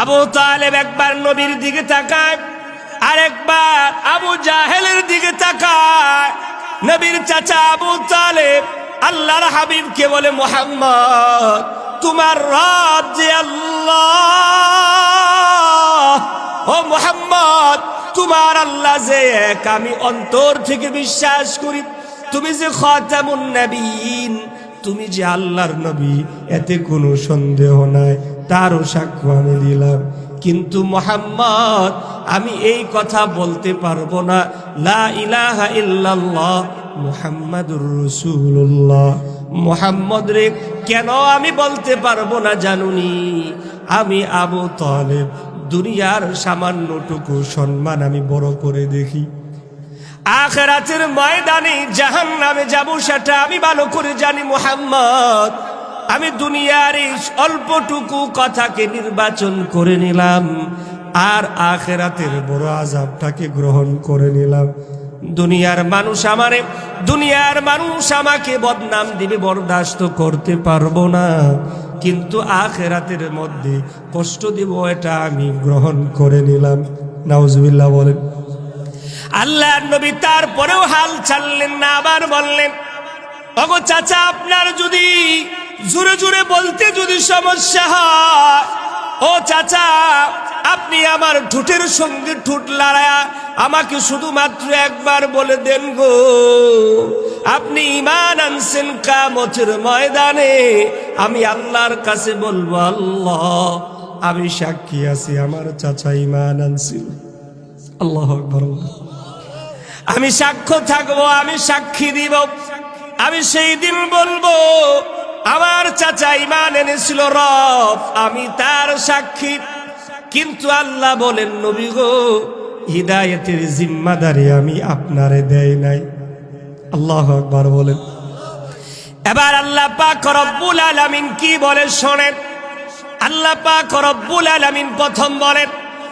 আবু তালেব একবার নবীর দিকে তাকায়, আরেকবার আবু জাহেলের দিকে তাকায়। নবীর চাচা আবু তালেব আল্লাহর হাবিবকে বলে, মোহাম্মদ, তোমার রব যে আল্লাহ। ও মোহাম্মদ, তোমার আল্লাহ যে এক। আমি অন্তর থেকে বিশ্বাস করি, তুমি যে খাতামুন নবীন তুমি যে আল্লাহর নবী, এতে কোনো সন্দেহ নাই। তারও সাক্ষ্য আমি দিলাম। কিন্তু মোহাম্মদ, আমি এই কথা বলতে পারব না। লা ইলাহা ইল্লাল্লাহ, মুহাম্মাদুর রসুল্লাহ মোহাম্মদ রে, কেন আমি বলতে পারব না জানুনি? আমি আবু তালেব, দুনিয়ার সামান্যটুকু সম্মান আমি বড় করে দেখি। আখেরাতের ময়দানে জাহান নামে যাব, সেটা আমি ভালো করে জানি মোহাম্মদ। আমি দুনিয়ার এই অল্পটুকু কথাকে নির্বাচন করে নিলাম, আর আখেরাতের বড় আজাবটাকে গ্রহণ করে নিলাম। দুনিয়ার মানুষ আমারে, দুনিয়ার মানুষ আমাকে বদনাম দিবে, বরদাস্ত করতে পারব না। কিন্তু আখেরাতের মধ্যে কষ্ট দিব, এটা আমি গ্রহণ করে নিলাম। নাউজুবিল্লাহ বলেন। আল্লাহ নবী তারপরেও হাল ছাড়লেন না, আবার বললেন, অগো চাচা, আপনার যদি জোরে জোরে বলতে যদি সমস্যা হয়, ও চাচা, আপনি আমার ঠুটের সঙ্গে ঠোঁট লড়ায়া আমাকে শুধুমাত্র একবার বলে দেন গো আপনি ইমান আনছেন কামতের ময়দানে, আমি আল্লাহর কাছে বলব, আল্লাহ, আমি সাক্ষী আছি, আমার চাচা ইমান আনছিল আল্লাহ আল্লাহ। আমি সাক্ষ্য থাকব, আমি সাক্ষী দিব। আমি সেই দিন বলব, আমার চাচা ইমান এনেছিল রব, আমি তার সাক্ষী। কিন্তু আল্লাহ বলেন, নবী গো, হৃদায়তের জিম্মাদারি আমি আপনারে দেয় নাই। আল্লাহ আকবার বলেন। এবার আল্লাহ পাক রব্বুল আলামিন কি বলে শোনেন? আল্লাহ পাক রব্বুল আলামিন প্রথম বলেন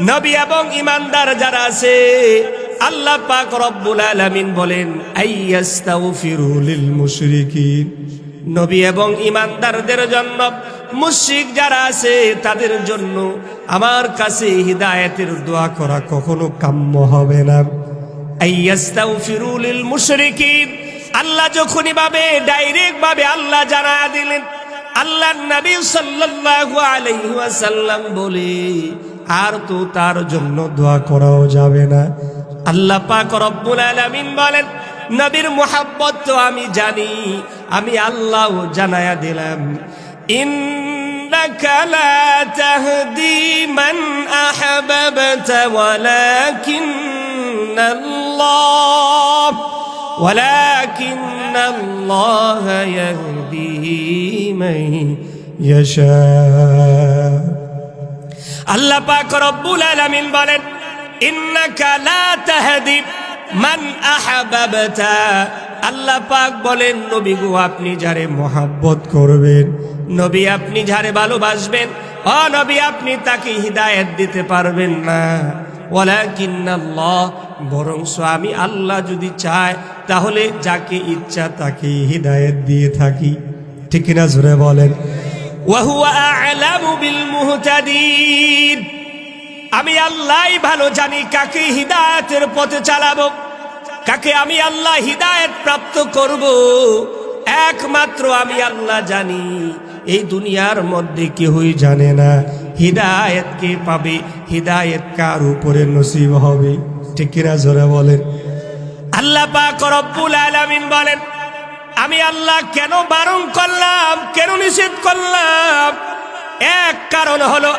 নবী এবং ইমানদার যারা আছে, আল্লাহ পাক রব্বুল আলামিন বলেন, আইয়াস্তাগফিরু লিল মুশরিকিন। নবী এবং ইমানদারদের জন্য মুশরিক যারা আছে, তাদের জন্য আমার কাছে হিদায়াতের দোয়া করা কখনো কাম্য হবে না। আইয়াস্তাগফিরু লিল মুশরিকিন। আল্লাহ যখনই ভাবে, ডাইরেক্ট ভাবে আল্লাহ জানা দিলেন। আল্লাহ নবী সাল্লাল্লাহু আলাইহি ওয়াসাল্লাম বলে আর তো তার জন্য দোয়া করাও যাবে না আল্লাহ পাক রব্বুল আলামিন বলেন নবীর মোহাব্বত তো আমি জানি আমি আল্লাহ জানায়া দিলাম ইন্নাকা লা তাহদি মান আহবাবতা ওয়ালাকিন্নাল্লাহ ولكن الله يهدي من يشاء আল্লাহ পাক রব্বুল আলামিন বলেন, ইন্নাকা লা তাহদি মান আহাবাবতা। আল্লাহ পাক বলেন, নবী গো, আপনি যারে মোহাব্বত করবেন, নবী আপনি যারে ভালোবাসবেন, ও নবী আপনি তাকে হিদায়াত দিতে পারবেন না। ওয়ালাকিন্নাল্লাহ বরং স্বামী আল্লাহ যদি চায় তাহলে যাকে ইচ্ছা তাকে হিদায়াত দিয়ে থাকি। ঠিক কিনা জোরে বলেন। আমি আল্লাহই ভালো জানি কাকে হিদায়াতের পথে চালাবো, কাকে আমি আল্লাহ হিদায়াত প্রাপ্ত করব। একমাত্র আমি আল্লাহ জানি, এই দুনিয়ার মধ্যে কেউই জানে না হিদায়ত কে পাবে, হিদায়ত কার উপরে নসিব হবে। ঠিক কিনা জোরে বলেন? আল্লাহ পাক রব্বুল আলামিন বলেন আমি আল্লাহ কেন বারণ করলাম, কেন নিষেধ করলাম? এক কারণ হলো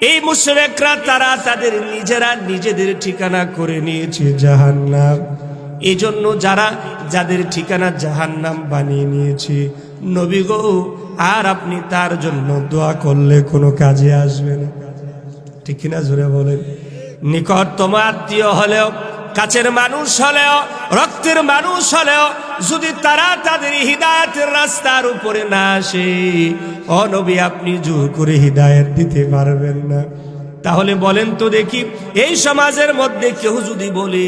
এই মুশরিকরা তারা তাদের নিজেরা নিজেদের ঠিকানা করে নিয়েছে জাহান্নাম। জন্য যারা যাদের ঠিকানা জাহান্নাম বানিয়ে নিয়েছে, নবী গো, আর আপনি তার জন্য দোয়া করলে কোনো কাজে আসবে না। ঠিক কিনা জুড়ে বলেন? নিকটতম আত্মীয় হলেও কাছের মানুষ হলেও, রক্তের মানুষ হলেও, যদি তারা তাদের হৃদায়তের রাস্তার উপরে না আসে অনবী আপনি জোর করে হৃদায়ত দিতে পারবেন না। তাহলে বলেন তো দেখি, এই সমাজের মধ্যে কেউ যদি বলে,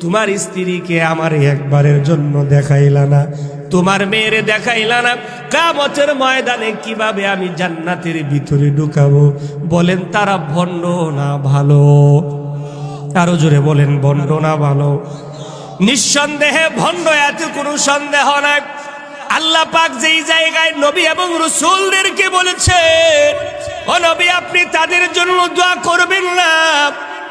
তোমার স্ত্রীকে আমার একবারের জন্য দেখাইলা না, তোমার মেয়েরে দেখাইলা না কামতের ময়দানে কীভাবে আমি জান্নাতের ভিতরে ঢুকাবো? বলেন, তারা ভণ্ড না ভালো। আরও জোরে বলেন ভণ্ড না ভালো। নিঃসন্দেহে ভণ্ড, এত কোনো সন্দেহ নাই। আল্লাহ পাক যেই জায়গায় নবী এবং রসুলদেরকে বলেছে, ও নবী, আপনি তাদের জন্য দোয়া করবেন না।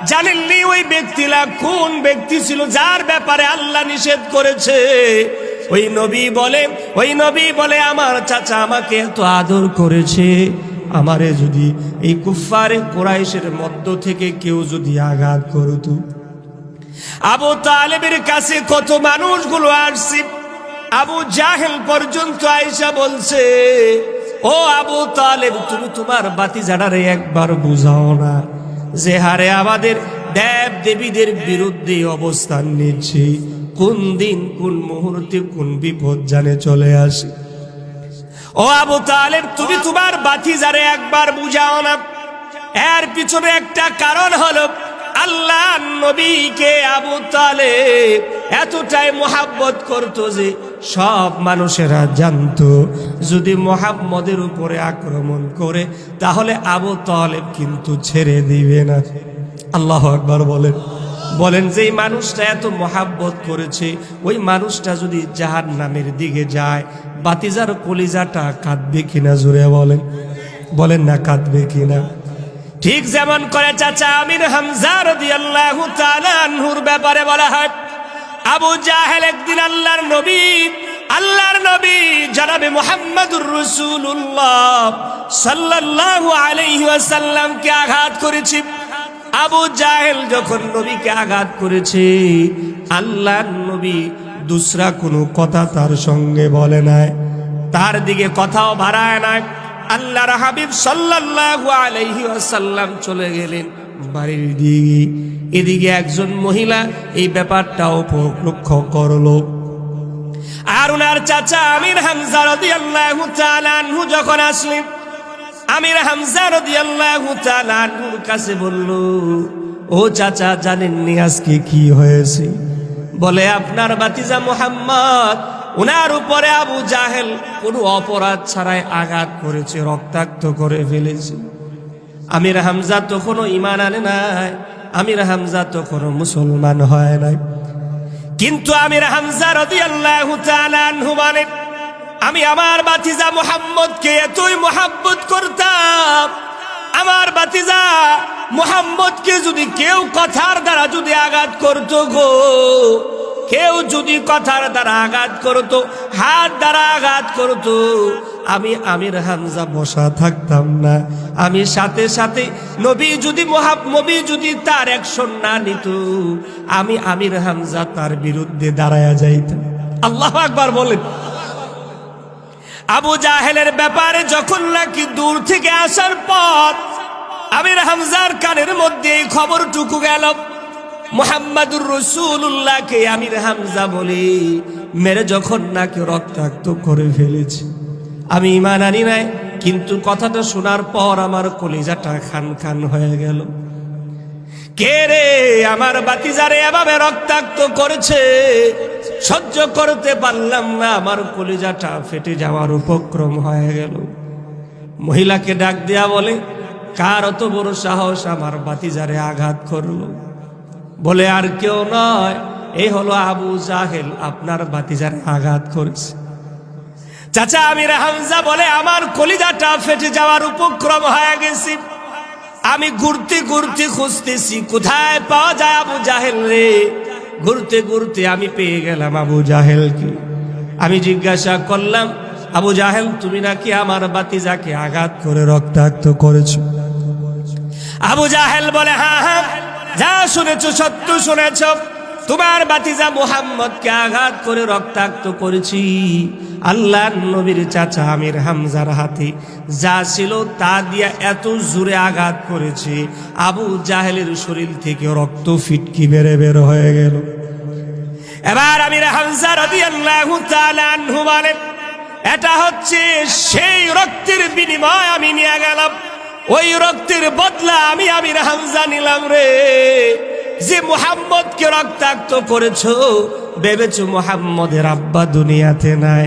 জানেননি ওই ব্যক্তিরা কোন ব্যক্তি ছিল যার ব্যাপারে আল্লাহ নিষেধ করেছে? ওই নবী বলে, ওই নবী বলে, আমার চাচা আমাকে এত আদর করেছে, আমারে যদি এই কুফারে কোরাইশের মধ্য থেকে কেউ যদি আঘাত করতো আবু তালেবের কাছে কত মানুষগুলো আসছে। আবু জাহেল পর্যন্ত আইসা বলছে, ও আবু তালেব, তুমি তোমার বাতি জানারে একবার বুঝাও না যে হারে আমাদের দেব দেবীদের বিরুদ্ধে অবস্থান নিচ্ছে। কোন দিন, কোন মুহূর্তে, কোন বিপদ জানে চলে আসে। ও আবু তালেব, তুমি তোমার বাতি জারে একবার বুঝাও না। এর পিছনে একটা কারণ হলো, আল্লাহ নবীকে আবু তালেব এতটাই মোহাব্বত করতো যে সব মানুষেরা জানতো, যদি মোহাম্মদের উপরে আক্রমণ করে, তাহলে আবু তালেব কিন্তু ছেড়ে দিবে না। আল্লাহ একবার বলেন। বলেন যে মানুষটা এত মোহাব্বত করেছে, ওই মানুষটা যদি জাহার নামের দিকে যায় বাতিজার কলিজাটা কাঁদবে কিনা জুড়ে বলেন। বলেন না, কাঁদবে কিনা। ঠিক যেমন করে চাচা আমির হামজা রাদিয়াল্লাহু আনহুর ব্যাপারে বলা হয়, আবু জাহেল একদিন আল্লাহর নবী আল্লাহর নবী জনাবে মুহাম্মদুর রাসূলুল্লাহ সাল্লাল্লাহু আলাইহি ওয়াসাল্লামকে আঘাত করেছি। আবু জাহেল যখন নবীকে আঘাত করেছে, আল্লাহর নবী দুসরা কোনো কথা তার সঙ্গে বলে নাই। তার দিকে কথাও ভাড়ায় নাই। আল্লাহর হাবিব সাল্লাল্লাহু আলাইহি ওয়াসাল্লাম চলে গেলেন বাড়ির দিকে। এদিকে একজন মহিলা এই ব্যাপারটা লক্ষ্য করল। আর ওনার চাচা আমির হামজা রাদিয়াল্লাহু তাআলা আনহু যখন আসলেন, আমির হামজা রাদিয়াল্লাহু তাআলা আনহুর কাছে বলল, ও চাচা, জানেননি আজকে কি হয়েছে? বলে, আপনার বাতিজা মুহাম্মদ ওনার উপরে আবু জাহেল কোনো অপরাধ ছাড়াই আঘাত করেছে, রক্তাক্ত করে ফেলেছে। আমির হামজা তখনও ইমান আনে নাই, আমির হামজা তখনও মুসলমান হয় নাই। কিন্তু আমির হামজা রাদিয়াল্লাহু আল্লাহ আমি আমার বাতিজা মুহাম্মদকে এতই মোহাব্বত করতাম বাতিজা মুহাম্মদকে যদি কেউ কথার দ্বারা যদি আঘাত করত গো, কেউ যদি কথার দ্বারা আঘাত করত, হাত দ্বারা আঘাত করত, আমি আমির হামজা বসা থাকতাম না। আমি সাথে সাথে নবী যদি মহাব যদি তার অ্যাকশন না নিত, আমি আমির হামজা তার বিরুদ্ধে দাঁড়ায়া যাইতাম। আল্লাহ আকবার বলেন। আবু জাহেলের ব্যাপারে যখন নাকি দূর থেকে আসার পর আমির হামজার কানের মধ্যে এই খবরটুকু গেল। মোহাম্মদুর রসুল্লাহকে আমির হামজা বলে মেরে যখন নাকি রক্তাক্ত করে ফেলেছি। আমি ইমান আনি নাই, কিন্তু কথাটা শোনার পর আমার কলিজাটা খান খান হয়ে গেল। কে রে আমার বাতিজারে এভাবে রক্তাক্ত করেছে? সহ্য করতে পারলাম না, আমার কলিজাটা ফেটে যাওয়ার উপক্রম হয়ে গেল। মহিলাকে ডাক দেয়া বলে কার অত বড় সাহস আমার বাতিজারে আঘাত করল? বলে, আর কেউ নয়। এই হলো আবু জাহেল, আপনার বাতিজারে আঘাত করেছে। চাচা আমির হামজা বলে, আমার কলিজাটা ফেটে যাওয়ার উপক্রম হয়ে গেছি। আমি ঘুরতে ঘুরতে খুঁজতেছি, কোথায় পাওয়া যায় আবু জাহেল রে? ঘুরতে ঘুরতে আমি পেয়ে গেলাম আবু জাহেলকে। আমি জিজ্ঞাসা করলাম, আবু জাহেল, তুমি নাকি আমার বাতিজাকে আঘাত করে রক্তাক্ত করেছ? আবু জাহেল বলে হ্যাঁ হ্যাঁ যা শুনেছ, সত্য শুনেছ। তোমার বাতিজা মুহাম্মদকে আঘাত করে রক্তাক্ত করেছি। আল্লাহ নবীর চাচা আমির হামজার হাতে যা ছিল তা দিয়া এত জোরে আঘাত করেছে। আবু জাহেলের শরীর থেকে রক্ত ফিটকি বেড়ে বের হয়ে গেল। এবার আমির হামজা রাদিয়াল্লাহু তাআলা এটা হচ্ছে সেই রক্তের বিনিময় আমি নিয়ে গেলাম। ওই রক্তের বদলা আমি আমি হামজা নিলাম রে। যে মুহাম্মদকে রক্তাক্ত করেছ ভেবেছো মুহাম্মদের আব্বা দুনিয়াতে নাই?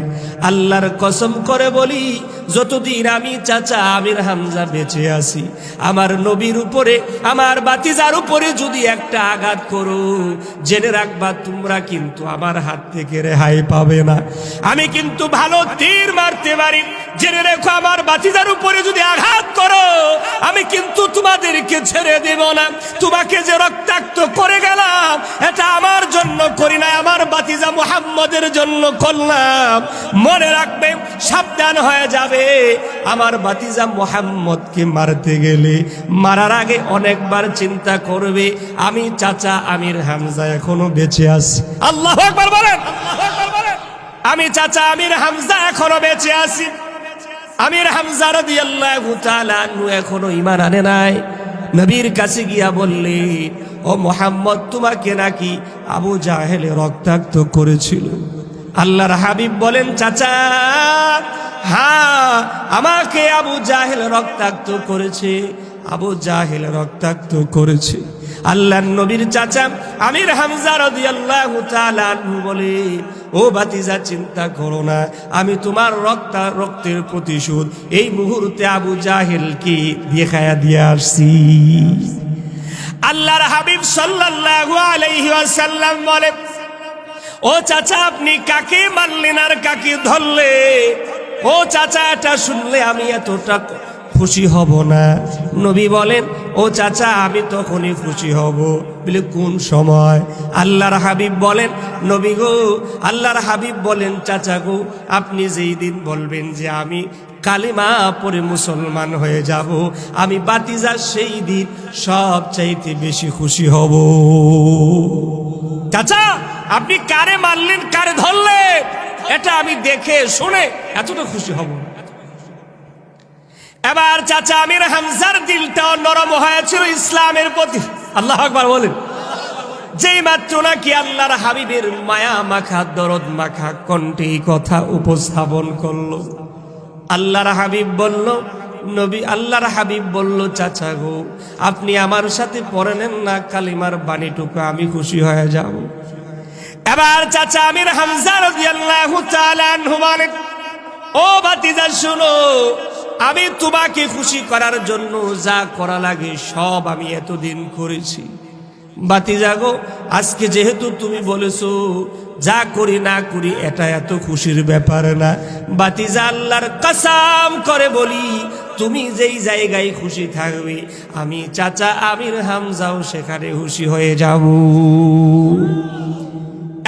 আল্লাহর কসম করে বলি, যতদিন আমি চাচা আমির হামজা বেঁচে আছি, আমার নবীর উপরে, আমার বাতিজার উপরে যদি একটা আঘাত করো, জেনে রাখবা তোমরা কিন্তু আমার হাত থেকে রেহাই পাবে না। আমি কিন্তু ভালো তীর মারতে পারি। জেনে রেখো আমার বাতিজার উপরে যদি আঘাত করো, আমি কিন্তু তোমাদেরকে ছেড়ে দেব না। তোমাকে যে রক্তাক্ত করে গেলাম, এটা মুহাম্মদের জন্য করলাম। মনে রাখবে, সাবধান হয়ে যাবে। আমার বাতিজা মুহাম্মদকে মারতে গেলে মারার আগে অনেকবার চিন্তা করবে, আমি চাচা আমির হামজা এখনও বেঁচে আছি। আল্লাহ একবার বলেন। আমি চাচা আমির হামজা এখনও বেঁচে আছি। আমির হামজা তাআলা আনহু এখনও ইমান আনে নাই। নবীর কাছে গিয়া বললে ও মোহাম্মদ, তোমাকে নাকি আবু জাহেলে রক্তাক্ত করেছিল। আল্লাহর হাবিব বলেন, চাচা হ্যাঁ আমাকে আবু জাহেল রক্তাক্ত করেছে, আবু জাহেল রক্তাক্ত করেছে। আল্লাহর নবীর চাচা আমির হামজা বলে, ও বাতিজা চিন্তা করো না, আমি তোমার রক্ত, রক্তের প্রতিশোধ এই মুহূর্তে আবু জাহেলকে দেখায়া দিয়ে আসছি। আল্লাহর হাবিব সাল্লাল্লাহু আলাইহি ওয়াসাল্লাম বলে, ও চাচা, আপনি কাকে মারলেন আর কাকে ধরলে? ও চাচা, এটা শুনলে আমি এতটা খুশি হব না। নবী বলেন, ও চাচা, আমি তখনই খুশি হব। বলে, কোন সময়? আল্লাহর হাবিব বলেন, নবী গো, আল্লাহর হাবিব বলেন, চাচা গো, আপনি যেই দিন বলবেন যে আমি কালিমা পরে মুসলমান হয়ে যাব। আমি বাতিজা সেই দিন সব চাইতে বেশি খুশি হব। চাচা, আপনি কারে মারলেন, কারে ধরলেন এটা আমি দেখে শুনে এতটা খুশি হব। এবার চাচা আমির হামজার দিলটাও নরম হয়েছিল ইসলামের প্রতি। আল্লাহ আকবার বলেন। যেই মাত্র নাকি আল্লাহর হাবিবের মায়া মাখা, দরদ মাখা, কণ্ঠে কথা উপস্থাপন করল। আল্লাহর হাবিব বলল, নবী আল্লাহর হাবিব বলল, চাচা গো, আপনি আমার সাথে পড়ে নেন না, কালিমার বাণীটুকু আমি খুশি হয়ে যাব। এবার চাচা আমির হামজা রাদিয়াল্লাহু তাআলা ও ভাতিজা, শুনো, আমি তোমাকে খুশি করার জন্য যা করা লাগে সব আমি এতদিন করেছি। বাতি জাগো, আজকে যেহেতু তুমি বলেছ, যা করি না করি, এটা এত খুশির ব্যাপার না। বাতিজা আল্লাহর কাসাম করে বলি, তুমি যেই জায়গায় খুশি থাকবে, আমি চাচা আমির হামজাও সেখানে খুশি হয়ে যাব।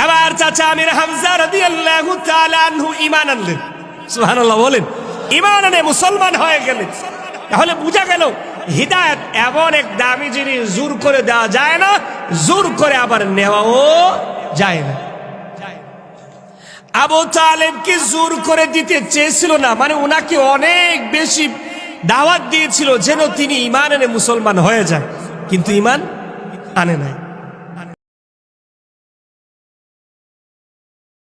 এবার চাচা আমির হামজা রাদিয়াল্লাহু তাআলা আনহু ঈমান আনলেন। সুবহানাল্লাহ বলেন ইমান আনে মুসলমান হয়ে গেলেন। তাহলে বোঝা গেল হিদায়ত এমন এক দামি জিনিস জোর করে দেওয়া যায় না, জোর করে আবার নেওয়াও যায় না। আবু তালেবকে জোর করে দিতে চেয়েছিল না মানে ওনাকে অনেক বেশি দাওয়াত দিয়েছিল যেন তিনি ইমান এনে মুসলমান হয়ে যায় কিন্তু ইমান আনে নাই।